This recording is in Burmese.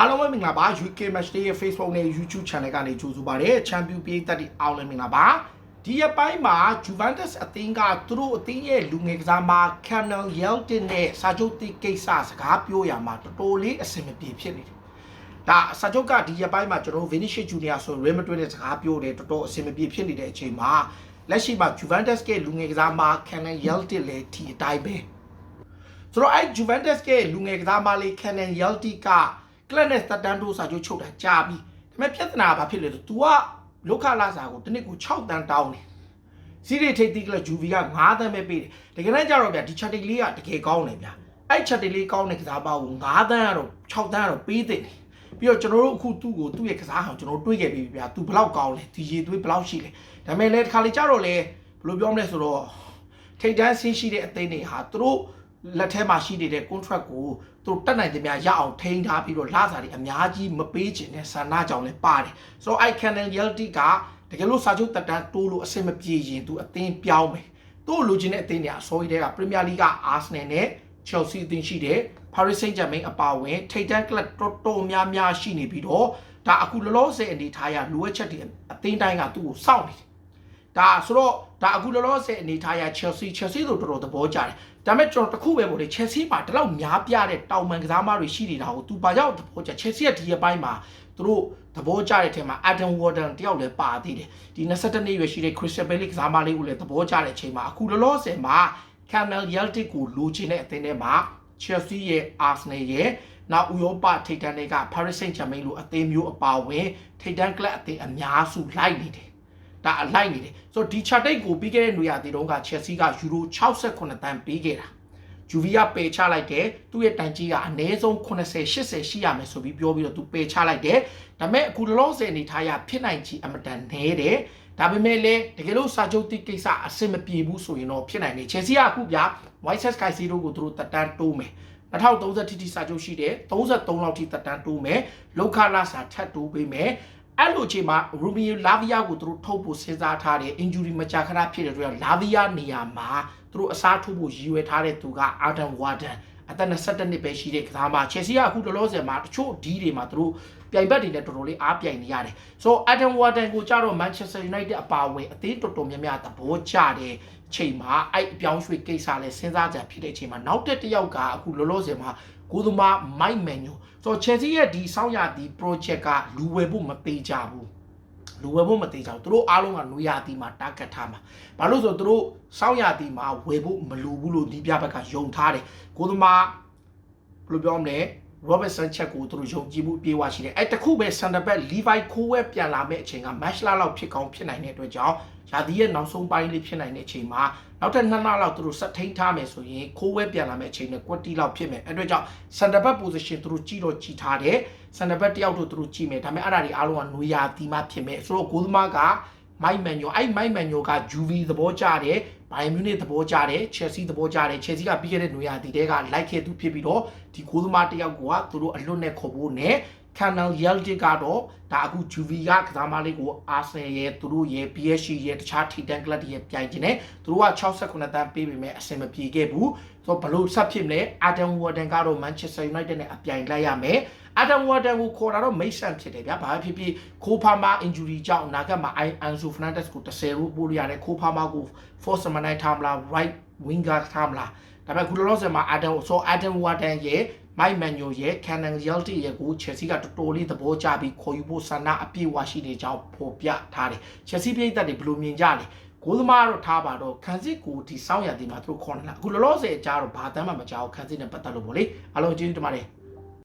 အားလုံးပဲမင်္ဂလာပါ UK Match Day ရဲ့ Facebook နဲ့ YouTube Channel ကနေကြိုဆိုပါရစေ။ Champion ပြည်သက်တွေအားလုံးမင်္ဂလာပါ။ဒီရက်ပိုင်းမှာ Juventus အသင်းကသူတို့အသင်းရဲ့လူငယ်ကစားမ Canal Yelton နဲ့စာချုပ်တိကိစ္စစကားပြောရမှာတော်တော်လေးအဆင်မပြေဖြစ်နေတယ်။ဒါစာချုပ်ကဒီရက်ပိုင်းမှာကျွန်တော်တို့ Vinicius Junior ဆို Real Madrid နဲ့စကားပြောတယ်တော်တော်အဆင်မပြေဖြစ်နေတဲ့အချိန်မှာလက်ရှိမှာ Juventus ကလူငယ်ကစားမ Canal Yelton လည်းဒီအတိုင်းပဲ။ဆိုတော့အဲ့ Juventus ကလူငယ်ကစားမလေး Canan Yelty က ကလပ်နဲ့သက်တမ်းတိုးစာချုပ်ချုပ်တာကြာပြီဒါပေမဲ့ပြဿနာကဘာဖြစ်လဲဆို तू ကလောက်ခလာစာကိုတစ်နှစ်ကို6တန်းတောင်းတယ်စီးရီထိပ်သီးကလပ် Juve က9တန်းပဲပေးတယ်တကယ်တမ်းကျတော့ဗျာဒီ chat လေးကတကယ်ကောင်းတယ်ဗျာအဲ့ chat လေးကောင်းတဲ့ကစားပါကို9တန်းကတော့6တန်းကတော့ပေးတယ်ပြီးတော့ကျွန်တော်တို့အခုသူ့ကိုသူ့ရဲ့ကစားဟောင်ကျွန်တော်တို့တွေးခဲ့ပြီဗျာ तू ဘယ်လောက်ကောင်းလဲဒီရေသွေးဘယ်လောက်ရှိလဲဒါပေမဲ့လည်းတစ်ခါလေကျတော့လေဘယ်လိုပြောမလဲဆိုတော့ထိတ်တန်းဆင်းရှိတဲ့အသင်းတွေဟာသူတို့ လက်ထဲမှာရှိနေတဲ့ contract ကိုသူတို့တက်နိုင်တဲ့များရအောင်ထိန်းထားပြီးတော့လစာတွေအများကြီးမပေးချင်တဲ့ဆန္ဒကြောင့်လည်းပါတယ်ဆိုတော့ I Canal Yelty ကတကယ်လို့စာချုပ်တက်တန်းတိုးလို့အဆင်မပြေရင်သူအသင်းပြောင်းမယ်သူ့လိုချင်တဲ့အသင်းတွေအစောကြီးတဲ့က Premier League က Arsenal နဲ့ Chelsea အသင်းရှိတယ် Paris Saint-Germain အပါအဝင် ထိတ်တန်းကလပ်တော်တော်များများရှိနေပြီးတော့ဒါအခုလောလောဆယ်အနေထားရလိုအပ်ချက်တွေအသင်းတိုင်းကသူ့ကိုစောင့်နေတယ် ဒါဆိုတော့ဒါအခုလောလောဆယ်အနေထားရ Chelsea Chelsea တို့တော်တော်သဘောကျတယ်ဒါပေမဲ့ကျွန်တော်တခုပဲပေါ့လေ Chelsea မှာဒီလောက်များပြတဲ့တောင်ပန်ကစားမတွေရှိနေတာကို तू ဘာကြောင့်သဘောကျ Chelsea ကဒီအပိုင်းမှာသူတို့သဘောကျတဲ့အထက်မှာ Adam Warden တယောက်လည်းပါသေးတယ်ဒီ22နှစ်ရွယ်ရှိတဲ့ Crystal Palace ကစားမလေးကိုလည်းသဘောကျတဲ့အချိန်မှာအခုလောလောဆယ်မှာ Camel Yeltic ကိုလိုချင်တဲ့အသင်းထဲမှာ Chelsea ရဲ့ Arsenal ရဲ့နောက်ဥရောပထိပ်တန်းတွေက Paris Saint-Germain လိုအသင်းမျိုးအပါအဝင်ထိပ်တန်းကလပ်အသင်းအများစုလိုက်နေတယ် ဒါအလိုက်နေတယ်ဆိုတော့ဒီ chart တိတ်ကိုပြီးခဲ့တဲ့နေရာတီတုံးက Chelsea ကယူရို68တန်းပေးခဲ့တာဂျူဗီကပယ်ချလိုက်တယ်သူ့ရဲ့တန်ကြီးကအနည်းဆုံး80 80ရှိရမယ်ဆိုပြီးပြောပြီးတော့သူပယ်ချလိုက်တယ်ဒါပေမဲ့အခုလောလောဆယ်အနေထားရဖြစ်နိုင်ချီအမတန်နည်းတယ်ဒါပေမဲ့လည်းတကယ်လို့စာချုပ်တိကိစ္စအဆင်မပြေဘူးဆိုရင်တော့ဖြစ်နိုင်တယ် Chelsea ကအခုဗျာ White Sox Caicedo ကိုသူတို့တက်တန်းတိုးမယ်2030ထိထိစာချုပ်ရှိတယ်33လောက်ထိတက်တန်းတိုးမယ်လောက်ခလာစာထပ်တိုးပေးမယ် အဲ့လိုအချိန်မှာ Romeo Lavia ကိုသူတို့ထုတ်ဖို့စဉ်းစားထားတယ် injury မကြာခဏဖြစ်တဲ့အတွက် Lavia နေရာမှာသူတို့အစားထိုးဖို့ရည်ရွယ်ထားတဲ့သူက Adam Warden အသက်22နှစ်ပဲရှိတဲ့ကစားမ Chelsea ကအခုလောလောဆယ်မှာတချို့ဒီတွေမှာသူတို့ပြိုင်ဘက်တွေနဲ့တော်တော်လေးအားပြိုင်နေရတယ်ဆိုတော့ Adam Warden ကိုကြတော့ Manchester United အပါအဝင်အသင်းတော်တော်များများသဘောကျတဲ့ချိန်မှာအဲ့အပြောင်းရွှေ့ကိစ္စလဲစဉ်းစားကြဖြစ်တဲ့ချိန်မှာနောက်တစ်တစ်ယောက်ကအခုလောလောဆယ်မှာ ကိုသမား Mike Manuel ဆိုတော့ Chelsea ရဲ့ဒီစောင်းရဒီ project ကလူဝယ်ဖို့မသေးကြဘူးလူဝယ်ဖို့မသေးကြဘူးသူတို့အားလုံးကနွေရာသီမှာတာဂက်ထားမှာဘာလို့ဆိုတော့သူတို့စောင်းရသီမှာဝယ်ဖို့မလိုဘူးလို့ဒီပြဘက်ကယုံထားတယ်ကိုသမားဘယ်လိုပြောမလဲ Robert Sanchez ကိုသူတို့ယုံကြည်မှုပြေဝရှိတယ်အဲ့တခုပဲ center back Levi Kowe ပြန်လာမဲ့အချိန်က match လာလောက်ဖြစ်ကောင်းဖြစ်နိုင်တဲ့အတွက်ကြောင့်ရာသီရဲ့နောက်ဆုံးပိုင်းလေးဖြစ်နိုင်တဲ့အချိန်မှာ နောက်ထပ်နှစ်လလောက်သူတို့ဆက်ထိန်ထားမယ်ဆိုရင် Kowe ပြန်လာမဲ့အချိန်နဲ့ quality လောက်ဖြစ်မယ်အဲ့အတွက်ကြောင့် center back position သူတို့ကြည့်တော့ကြည်ထားတယ် center back တယောက်တို့သူတို့ကြည့်မယ်ဒါပေမဲ့အဲ့ဒါတွေအားလုံးကနွေရာသီမှဖြစ်မယ်ဆိုတော့ကိုသမားကမိုက်မန်ညိုအဲ့မိုက်မန်ညိုကဂျူဗီသဘောကျတယ်ဘိုင်မြူနစ်သဘောကျတယ်ချယ်ဆီသဘောကျတယ်ချယ်ဆီကပြီးခဲ့တဲ့နွေရာသီတဲကလိုက်ခဲ့သူဖြစ်ပြီးတော့ဒီကိုသမားတယောက်ကသူတို့အလွတ်နဲ့ခေါ်ဖို့နဲ့ Canal Yeltic ကတော့ဒါအခု Juve ကကစားမလေးကို Arsenal ရဲ့သူတို့ရဲ့ PSG ရဲ့တခြားထိတန်းကလပ်တွေရဲ့ပြိုင်ခြင်းနဲ့သူတို့က68တန်းပေးပေမဲ့အဆင်မပြေခဲ့ဘူးဆိုတော့ဘလို့ဆက်ဖြစ်မလဲ Adam Warden ကတော့ Manchester United နဲ့အပြိုင်လိုက်ရမယ် Adam Warden ကိုခေါ်တာတော့မိတ်ဆန်ဖြစ်တယ်ဗျာဘာဖြစ်ဖြစ်ခိုးဖာမာ injury ကြောင့်အနာဂတ်မှာ Ansu Fernandez ကို10ရိုးပို့လို့ရတယ်ခိုးဖာမာကို force မနိုင်ထားမလား right winger ထားမလားဒါပေမဲ့ခုလောလောဆယ်မှာ Adam ဆို Adam Warden ရဲ့ မိုက်မန်ညိုရဲ့ Canon Yelty ရဲ့ကို Chelsea ကတော်တော်လေးသဘောကျပြီးခေါ်ယူဖို့ဆန္ဒအပြည့်အဝရှိနေကြောင်းဖော်ပြထားတယ် Chelsea ပြည်သက်တွေဘယ်လိုမြင်ကြလဲကိုသမားတော့ထားပါတော့ခန်းစစ်ကိုဒီစောင်းရည်ဒီမှာသူတို့ခေါ်နေတာအခုလောလောဆယ်အကြားတော့ဘာတမ်းမှမကြောက်ခန်းစစ်နဲ့ပတ်သက်လို့ပေါ့လေအားလုံးကျေးဇူးတင်ပါတယ်